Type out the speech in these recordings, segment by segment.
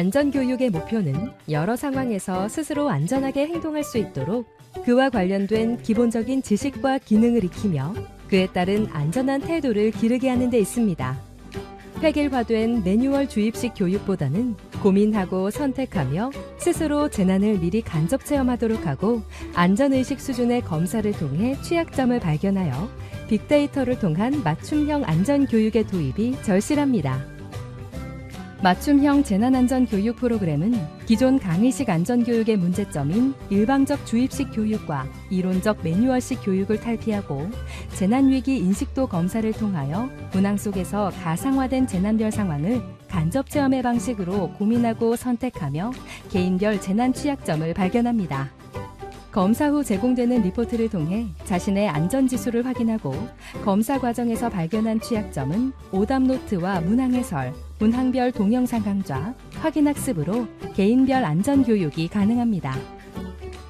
안전교육의 목표는 여러 상황에서 스스로 안전하게 행동할 수 있도록 그와 관련된 기본적인 지식과 기능을 익히며 그에 따른 안전한 태도를 기르게 하는 데 있습니다. 획일화된 매뉴얼 주입식 교육보다는 고민하고 선택하며 스스로 재난을 미리 간접 체험하도록 하고 안전의식 수준의 검사를 통해 취약점을 발견하여 빅데이터를 통한 맞춤형 안전교육의 도입이 절실합니다. 맞춤형 재난안전 교육 프로그램은 기존 강의식 안전교육의 문제점인 일방적 주입식 교육과 이론적 매뉴얼식 교육을 탈피하고 재난위기 인식도 검사를 통하여 문항 속에서 가상화된 재난별 상황을 간접 체험의 방식으로 고민하고 선택하며 개인별 재난 취약점을 발견합니다. 검사 후 제공되는 리포트를 통해 자신의 안전 지수를 확인하고 검사 과정에서 발견한 취약점은 오답 노트와 문항 해설, 문항별 동영상 강좌, 확인 학습으로 개인별 안전 교육이 가능합니다.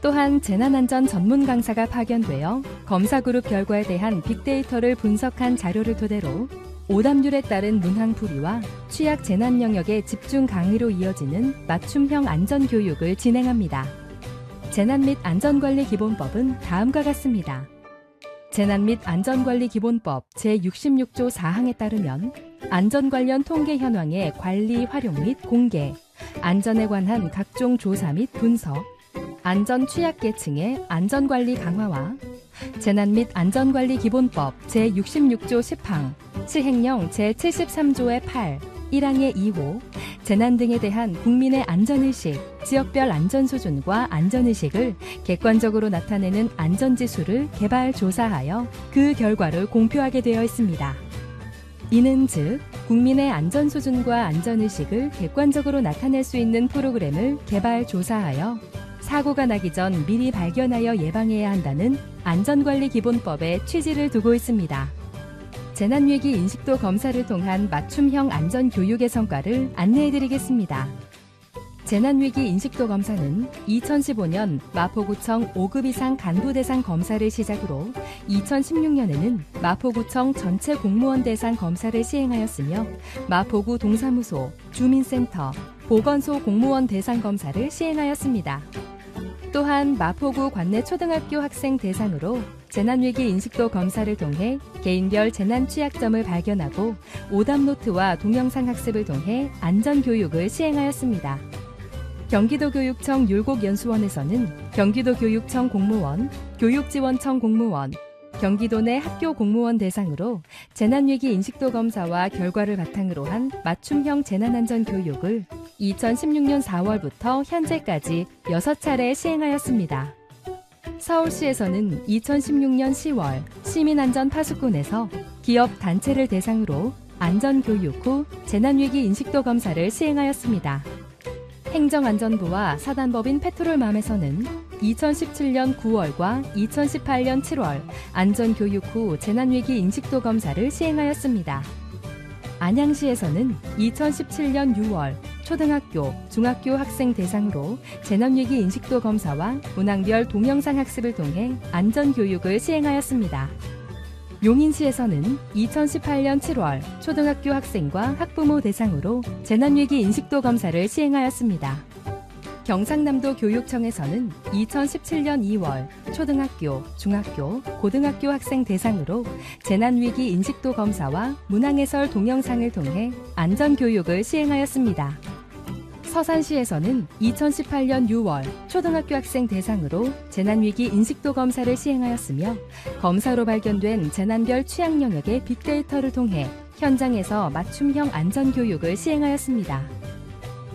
또한 재난안전 전문 강사가 파견되어 검사 그룹 결과에 대한 빅데이터를 분석한 자료를 토대로 오답률에 따른 문항 풀이와 취약 재난 영역의 집중 강의로 이어지는 맞춤형 안전 교육을 진행합니다. 재난 및 안전관리 기본법은 다음과 같습니다. 재난 및 안전관리 기본법 제66조 4항에 따르면 안전 관련 통계 현황의 관리, 활용 및 공개, 안전에 관한 각종 조사 및 분석, 안전 취약계층의 안전관리 강화와 재난 및 안전관리 기본법 제66조 10항, 시행령 제73조의 8, 1항의 2호, 재난 등에 대한 국민의 안전의식, 지역별 안전수준과 안전의식을 객관적으로 나타내는 안전지수를 개발 조사하여 그 결과를 공표하게 되어 있습니다. 이는 즉, 국민의 안전수준과 안전의식을 객관적으로 나타낼 수 있는 프로그램을 개발 조사하여 사고가 나기 전 미리 발견하여 예방해야 한다는 안전관리 기본법의 취지를 두고 있습니다. 재난위기 인식도 검사를 통한 맞춤형 안전 교육의 성과를 안내해드리겠습니다. 재난위기 인식도 검사는 2015년 마포구청 5급 이상 간부 대상 검사를 시작으로 2016년에는 마포구청 전체 공무원 대상 검사를 시행하였으며 마포구 동사무소, 주민센터, 보건소 공무원 대상 검사를 시행하였습니다. 또한 마포구 관내 초등학교 학생 대상으로 재난위기 인식도 검사를 통해 개인별 재난 취약점을 발견하고 오답노트와 동영상 학습을 통해 안전교육을 시행하였습니다. 경기도교육청 율곡연수원에서는 경기도교육청 공무원, 교육지원청 공무원, 경기도 내 학교 공무원 대상으로 재난위기 인식도 검사와 결과를 바탕으로 한 맞춤형 재난안전 교육을 2016년 4월부터 현재까지 6차례 시행하였습니다. 서울시에서는 2016년 10월 시민안전 파수꾼에서 기업 단체를 대상으로 안전교육 후 재난위기 인식도 검사를 시행하였습니다. 행정안전부와 사단법인 페트롤맘에서는 2017년 9월과 2018년 7월 안전교육 후 재난위기 인식도 검사를 시행하였습니다. 안양시에서는 2017년 6월 초등학교, 중학교 학생 대상으로 재난위기 인식도 검사와 문항별 동영상 학습을 통해 안전교육을 시행하였습니다. 용인시에서는 2018년 7월 초등학교 학생과 학부모 대상으로 재난위기 인식도 검사를 시행하였습니다. 경상남도 교육청에서는 2017년 2월 초등학교, 중학교, 고등학교 학생 대상으로 재난위기 인식도 검사와 문항해설 동영상을 통해 안전교육을 시행하였습니다. 서산시에서는 2018년 6월 초등학교 학생 대상으로 재난위기 인식도 검사를 시행하였으며 검사로 발견된 재난별 취약 영역의 빅데이터를 통해 현장에서 맞춤형 안전교육을 시행하였습니다.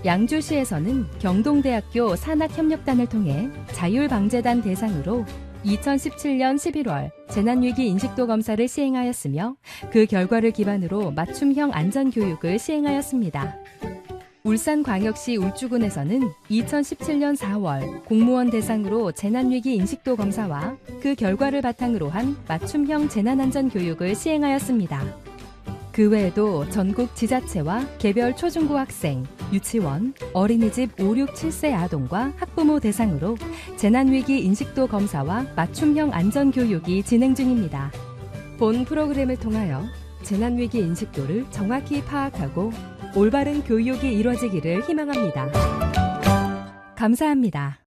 양주시에서는 경동대학교 산학협력단을 통해 자율방재단 대상으로 2017년 11월 재난위기 인식도 검사를 시행하였으며 그 결과를 기반으로 맞춤형 안전교육을 시행하였습니다. 울산광역시 울주군에서는 2017년 4월 공무원 대상으로 재난위기 인식도 검사와 그 결과를 바탕으로 한 맞춤형 재난안전 교육을 시행하였습니다. 그 외에도 전국 지자체와 개별 초중고 학생, 유치원, 어린이집 5, 6, 7세 아동과 학부모 대상으로 재난위기 인식도 검사와 맞춤형 안전교육이 진행 중입니다. 본 프로그램을 통하여 재난위기 인식도를 정확히 파악하고 올바른 교육이 이루어지기를 희망합니다. 감사합니다.